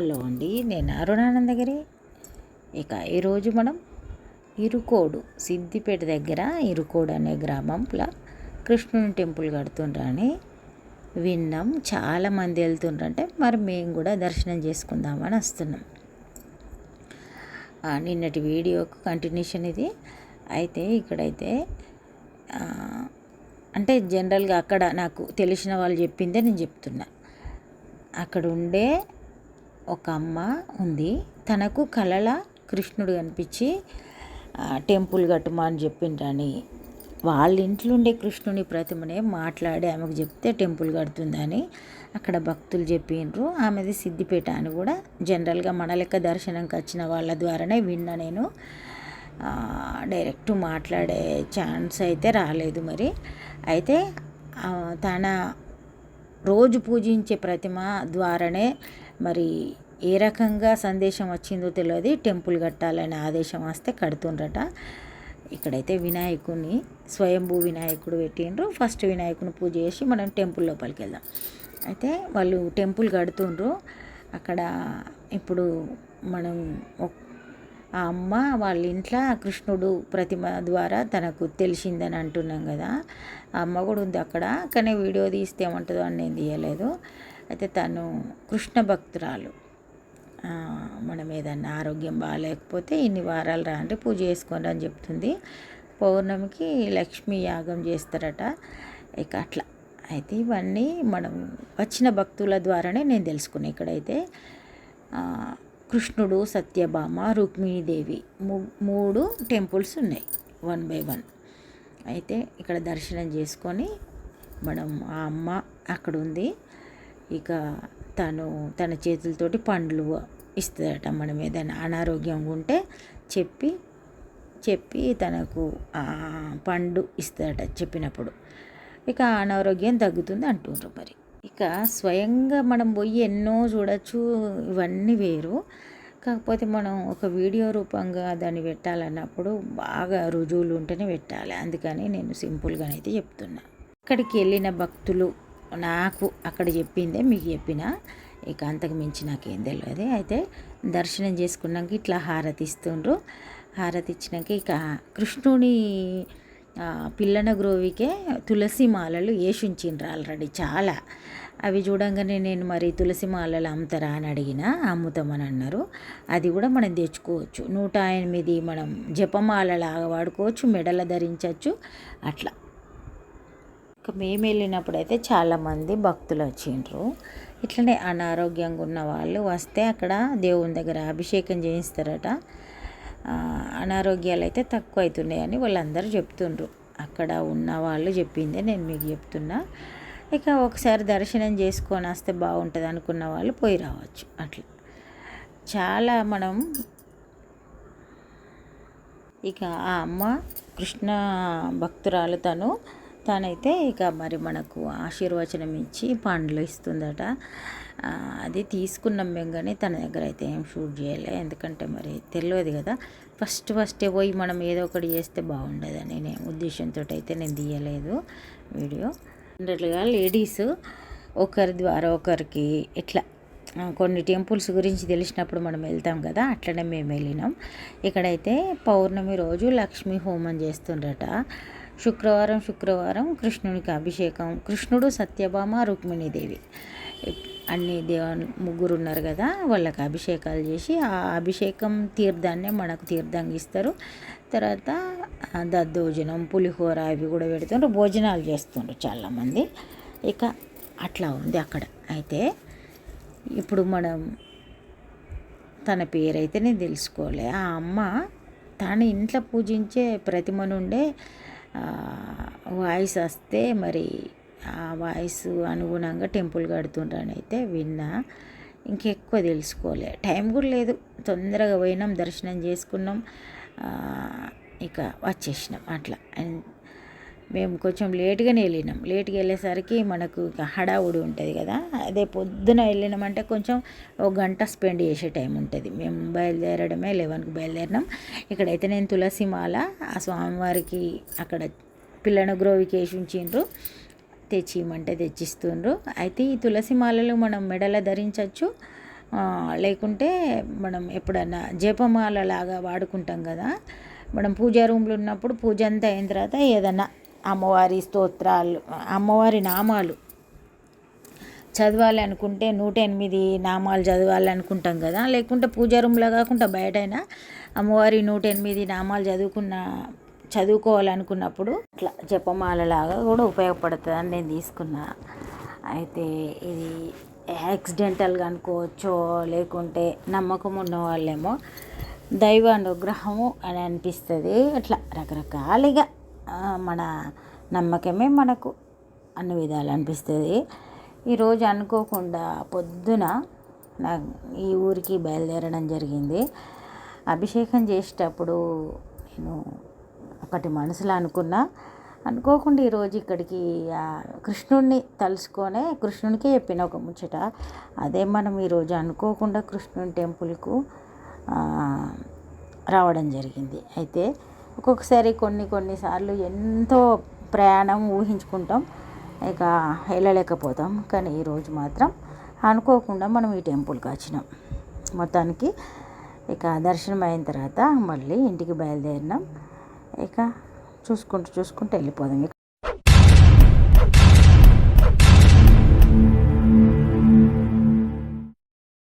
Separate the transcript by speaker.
Speaker 1: Hello అండి నేను అరుణానందగిరి ఇక ఈరోజు మనం ఇరుకోడు సిద్దిపేట దగ్గర ఇరుకోడు అనే గ్రామంలో కృష్ణుని టెంపుల్ కడుతుండ్రని విన్నాం. చాలామంది వెళ్తుండ్రంటే మరి మేము కూడా దర్శనం చేసుకుందామని వస్తున్నాం. నిన్నటి వీడియోకు కంటిన్యూషన్ ఇది. అయితే ఇక్కడైతే అంటే జనరల్గా అక్కడ నాకు తెలిసిన వాళ్ళు చెప్పిందే నేను చెప్తున్నా. అక్కడ ఉండే ఒక అమ్మ ఉంది. తనకు కలల కృష్ణుడు కనిపించి టెంపుల్ కట్టుమా అని చెప్పిండ్రని. వాళ్ళ ఇంట్లో ఉండే కృష్ణుని ప్రతిమనే మాట్లాడి ఆమెకు చెప్తే టెంపుల్ కడుతుందని అక్కడ భక్తులు చెప్పిండ్రు ఆమెది సిద్దిపేట అని కూడా జనరల్గా మన లెక్క దర్శనంకి వచ్చిన వాళ్ళ ద్వారానే విన్నా నేను. డైరెక్ట్ మాట్లాడే ఛాన్స్ అయితే రాలేదు మరి. అయితే తన రోజు పూజించే ప్రతిమ ద్వారానే మరి ఏ రకంగా సందేశం వచ్చిందో తెలియదు టెంపుల్ కట్టాలనే ఆదేశం వస్తే కడుతుండ్రట. ఇక్కడైతే వినాయకుని స్వయంభూ వినాయకుడు పెట్టిండ్రు. ఫస్ట్ వినాయకుని పూజ చేసి మనం టెంపుల్ లోపలికి వెళ్దాం. అయితే వాళ్ళు టెంపుల్ కడుతుండ్రు. అక్కడ ఇప్పుడు మనం ఆ అమ్మ వాళ్ళ ఇంట్లో కృష్ణుడు ప్రతిమ ద్వారా తనకు తెలిసిందని అంటున్నాం కదా. ఆ అమ్మ కూడా ఉంది అక్కడ. కానీ వీడియో తీస్తే ఏమంటుందో అని నేను తీయలేదు. అయితే తను కృష్ణ భక్తురాలు. మనం ఏదన్నా ఆరోగ్యం బాగాలేకపోతే ఇన్ని వారాలు రాండి పూజ చేసుకోండి అని చెప్తుంది. పౌర్ణమికి లక్ష్మీ యాగం చేస్తారట. ఇక అట్లా. అయితే ఇవన్నీ మనం వచ్చిన భక్తుల ద్వారానే నేను తెలుసుకున్నా ఇక్కడైతే. కృష్ణుడు సత్యభామ రుక్మిణీదేవి మూడు టెంపుల్స్ ఉన్నాయి. One by one. అయితే ఇక్కడ దర్శనం చేసుకొని మనం ఆ అమ్మ అక్కడ ఉంది ఇక తను తన చేతులతోటి పండ్లు ఇస్తుందట మనం ఏదైనా అనారోగ్యంగా ఉంటే చెప్పి చెప్పి తనకు పండు ఇస్తుందట చెప్పినప్పుడు. ఇక అనారోగ్యం తగ్గుతుంది అంటుండ్రు మరి. ఇక స్వయంగా మనం పోయి ఎన్నో చూడొచ్చు ఇవన్నీ వేరు. కాకపోతే మనం ఒక వీడియో రూపంగా దాన్ని పెట్టాలన్నప్పుడు బాగా రుజువులు ఉంటేనే పెట్టాలి. అందుకని నేను సింపుల్గానైతే చెప్తున్నా. అక్కడికి వెళ్ళిన భక్తులు నాకు అక్కడ చెప్పిందే మీకు చెప్పిన. ఇక అంతకు మించి నాకేం తెలియదు అయితే దర్శనం చేసుకున్నాక ఇట్లా హారతి ఇస్తుండ్రు. హారతి ఇచ్చినాక ఇక కృష్ణుని పిల్లన గ్రోవికే తులసి మాలలు వేషించిండ్రు ఆల్రెడీ చాలా. అవి చూడంగానే నేను మరి తులసి మాలలు అమ్ముతారా అని అడిగిన అమ్ముతామని అన్నారు. అది కూడా మనం తెచ్చుకోవచ్చు. నూట ఎనిమిది మనం జపమాలలాగా వాడుకోవచ్చు మెడల ధరించవచ్చు. అట్లా ఇక మేము వెళ్ళినప్పుడు అయితే చాలామంది భక్తులు వచ్చిండ్రు. ఇట్లనే అనారోగ్యంగా ఉన్న వాళ్ళు వస్తే అక్కడ దేవుని దగ్గర అభిషేకం చేయిస్తారట. అనారోగ్యాలు అయితే తక్కువ అవుతున్నాయని వాళ్ళందరూ చెప్తుండ్రు. అక్కడ ఉన్న వాళ్ళు చెప్పిందే నేను మీకు చెప్తున్నా. ఇక ఒకసారి దర్శనం చేసుకొని వస్తే బాగుంటుంది అనుకున్న వాళ్ళు పోయి రావచ్చు. అట్లా. చాలా మనం ఇక ఆ అమ్మ కృష్ణ భక్తురాలు తను తనైతే ఇక మరి మనకు ఆశీర్వచనం ఇచ్చి పండ్లు ఇస్తుందట. అది తీసుకున్నాం మేము కానీ తన దగ్గర అయితే ఏం షూట్ చేయలే. ఎందుకంటే మరి తెలియదు కదా ఫస్ట్ ఫస్టే పోయి మనం ఏదో ఒకటి చేస్తే బాగుండదని నేను ఉద్దేశంతో అయితే నేను తీయలేదు వీడియో. జనరల్గా లేడీస్? ఒకరి ద్వారా ఒకరికి ఇట్లా కొన్ని టెంపుల్స్ గురించి తెలిసినప్పుడు మనం వెళ్తాం కదా అట్లనే మేము వెళ్ళినాం. ఇక్కడైతే పౌర్ణమి రోజు లక్ష్మీ హోమం చేస్తుండ్రట శుక్రవారం శుక్రవారం కృష్ణునికి అభిషేకం. కృష్ణుడు సత్యభామ రుక్మిణీదేవి అన్ని దేవ ముగ్గురు ఉన్నారు కదా వాళ్ళకి అభిషేకాలు చేసి ఆ అభిషేకం తీర్థాన్నే మనకు తీర్థంగా ఇస్తారు. తర్వాత దద్దోజనం పులిహోర అవి కూడా పెడుతుండ్రు. భోజనాలు చేస్తుండ్రు చాలామంది. ఇక అట్లా ఉంది అక్కడ. అయితే ఇప్పుడు మనం తన పేరైతే నేను తెలుసుకోలే ఆ అమ్మ తన ఇంట్లో పూజించే ప్రతిమ నుండే వాయిస్ వస్తే మరి ఆ వాయిస్ అనుగుణంగా టెంపుల్ కడుతుంటాను అయితే విన్నా. ఇంకెక్కువ తెలుసుకోలే. టైం కూడా లేదు. తొందరగా పోయినాం దర్శనం చేసుకున్నాం. ఇక వచ్చేసినాం అట్లా. అండ్ మేము కొంచెం లేట్గానే వెళ్ళినాం. లేట్గా వెళ్ళేసరికి మనకు హడావుడి ఉంటుంది కదా. అదే పొద్దున వెళ్ళినామంటే కొంచెం ఒక గంట స్పెండ్ చేసే టైం ఉంటుంది. మేము బయలుదేరడమే లెవెన్కి బయలుదేరినాం. ఇక్కడైతే నేను తులసి మాల ఆ స్వామివారికి అక్కడ పిల్లన గ్రోవికి వేసి ఉంచిండ్రు. తెచ్చి తెచ్చిస్తుండ్రు. అయితే ఈ తులసి మాలలు మనం మెడల ధరించవచ్చు లేకుంటే మనం ఎప్పుడన్నా జపమాల లాగా వాడుకుంటాం కదా. మనం పూజా రూమ్లో ఉన్నప్పుడు పూజ అంతా అయిన తర్వాత ఏదన్నా అమ్మవారి స్తోత్రాలు అమ్మవారి నామాలు చదవాలి అనుకుంటే నూట ఎనిమిది నామాలు చదవాలి అనుకుంటాం కదా. లేకుంటే పూజా రూమ్లో కాకుండా బయటైనా అమ్మవారి నూట ఎనిమిది నామాలు చదువుకున్న చదువుకోవాలనుకున్నప్పుడు ఇట్లా జపమాల లాగా కూడా ఉపయోగపడుతుంది అని నేను తీసుకున్నా. అయితే ఇది యాక్సిడెంటల్గా అనుకోవచ్చో లేకుంటే నమ్మకం ఉన్న వాళ్ళేమో దైవ అనుగ్రహము అని అనిపిస్తుంది. అట్లా రకరకాలుగా మన నమ్మకమే మనకు అన్ని విధాలు అనిపిస్తుంది. ఈరోజు అనుకోకుండా పొద్దున నా ఈ ఊరికి బయలుదేరడం జరిగింది. అభిషేకం చేసేటప్పుడు నేను ఒకటి మనసులో అనుకున్నా. అనుకోకుండా ఈరోజు ఇక్కడికి కృష్ణుడిని తలుసుకొనే కృష్ణునికే చెప్పిన ఒక ముచ్చట. అదే మనం ఈరోజు అనుకోకుండా కృష్ణుని టెంపుల్కు రావడం జరిగింది. అయితే ఒక్కొక్కసారి కొన్ని కొన్నిసార్లు ఎంతో ప్రయాణం ఊహించుకుంటాం. ఇక వెళ్ళలేకపోతాం. కానీ ఈరోజు మాత్రం అనుకోకుండా మనం ఈ టెంపుల్కి వచ్చినాం. మొత్తానికి ఇక దర్శనం అయిన తర్వాత మళ్ళీ ఇంటికి బయలుదేరినాం. ఇక చూసుకుంటూ చూసుకుంటూ వెళ్ళిపోదాం. ఇక